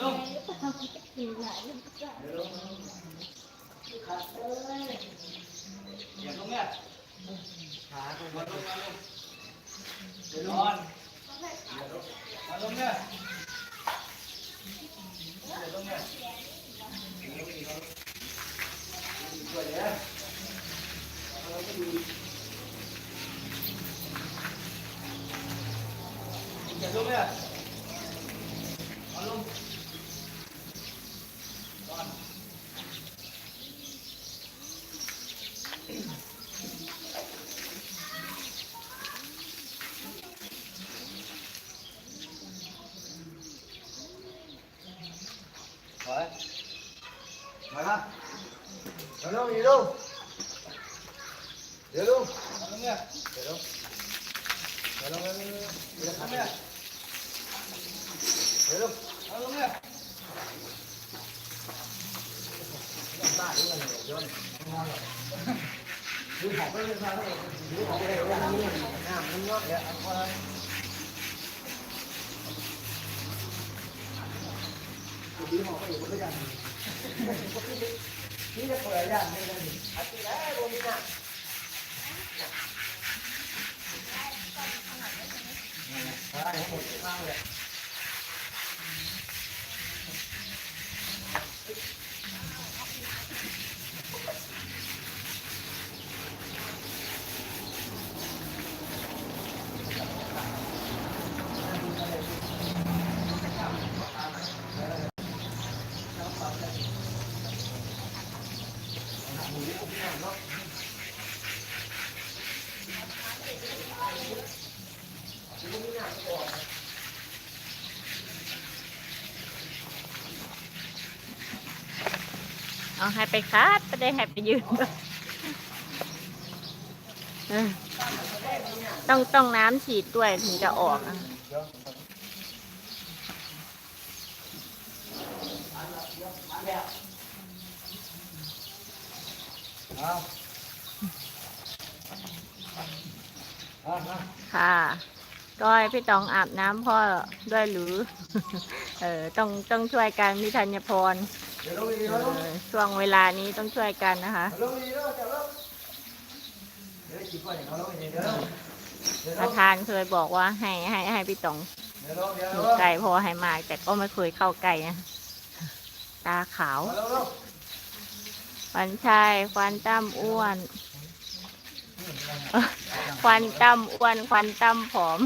ลุงกินหลาย อย่าลงเนี่ย ขาก็ มาลงมาลงเดี๋ยวนอนมาลงเนี่ยเดี๋ยวลงเนี่ยช่วยเดี๋ยวอย่าลงเนี่ยมาลงนอน Rồi. Mày ha. Rồi luôn, đi luôn. Đi luôn. มาลงเนี่ย Đi luôn. Đi luôn, đi luôn. Đi มาลง luôn. เนี่ย Đi luôn. มาลง ผีหมอก็อยู่ด้วยกันนี่จะเปิดย่างนี้เลยอาทิตย์แรกวันนี่นะใช่ทั้งหมดข้างเลย เอาให้ไปคัดไม่ได้ให้ไปยืนต้องต้องน้ำฉีดด้วยถึงจะออกอะค่ะก็ให้พี่ตองอาบน้ำพ่อด้วยหรือ เออต้องต้องช่วยกันพี่ธัญพร ช่วงเวลานี้ต้องช่วยกันนะคะ Để luôn đi, đó, chào luôn. Để chị qua để nó luôn đi, để luôn. Để ประธานเคยบอกว่าให้ให้ให้พี่ตองอยู่ไกลพอให้มาแต่ก็ไม่เคยเข้าใกล้นะตาขาวควันชายควันตั้มอ้วน ควันตั้มอ้วนควันตั้มผอม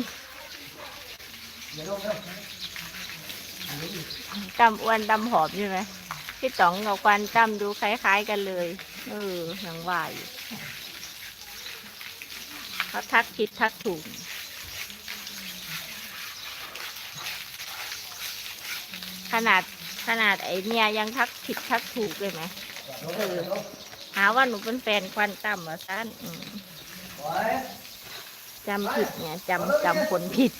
ตั้มอ้วนตั้มผอมใช่ไหม พี่ต๋องกับควันตั้มดูคล้ายๆกันเลย เออยังว่าอยู่เขาทักผิดทักถูก ขนาดขนาดไอเนี่ยยังทักผิดทักถูกเลยไหม Để luôn, để luôn. หาว่าหนูเป็นแฟนควันตั้มเหรอท่านจำผิดเนี่ยจำจำคนผิด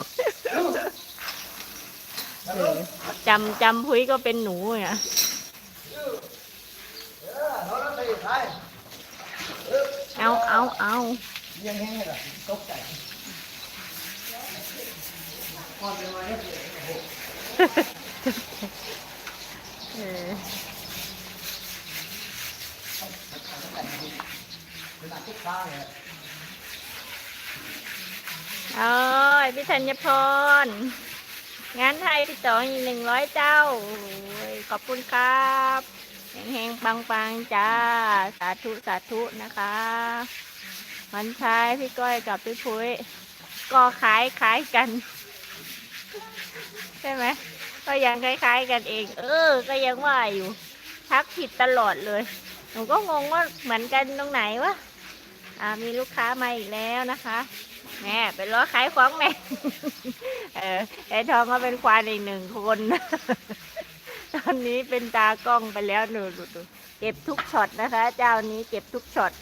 จำจำพุ้ยก็เป็นหนูเนี่ย เอาเอาเอายังแห้งเลยตกใจเอออ้ยพี่ธัญพร งานไทยพี่ต๋ออีกหนึ่งร้อยเจ้า ขอบคุณครับแหงๆปังๆจ้า สาธุสาธุนะคะ วันชายพี่ก้อยกับพี่พุ้ยก็ขายขายกัน ใช่ไหมก็ยังคล้ายๆกันเอง เออ ก็ยังว่าอยู่ ทักผิดตลอดเลย หนูก็งงว่าเหมือนกันตรงไหนวะ อ่ามีลูกค้ามาอีกแล้วนะคะแม่เป็นล้อขายของแม่เออไอทองก็เป็นควานอีกหนึ่งคน ตอนนี้เป็นตากล้องไปแล้วหนูดูดูเก็บทุกช็อตนะคะ เจ้านี้เก็บทุกช็อต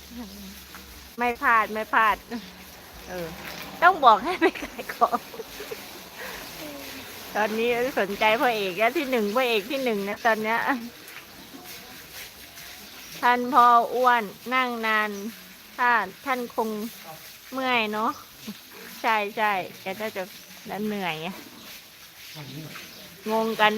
ไม่พลาดไม่พลาด เออ ต้องบอกให้ไปขายของ ตอนนี้สนใจพ่อเอกแล้วที่หนึ่งพ่อเอกที่หนึ่งนะตอนเนี้ยท่านพออ้วนนั่งนาน ถ้าท่านคงเมื่อยเนาะใช่ใช่แกน่าจะแล้วเหนื่อยไงงงกัน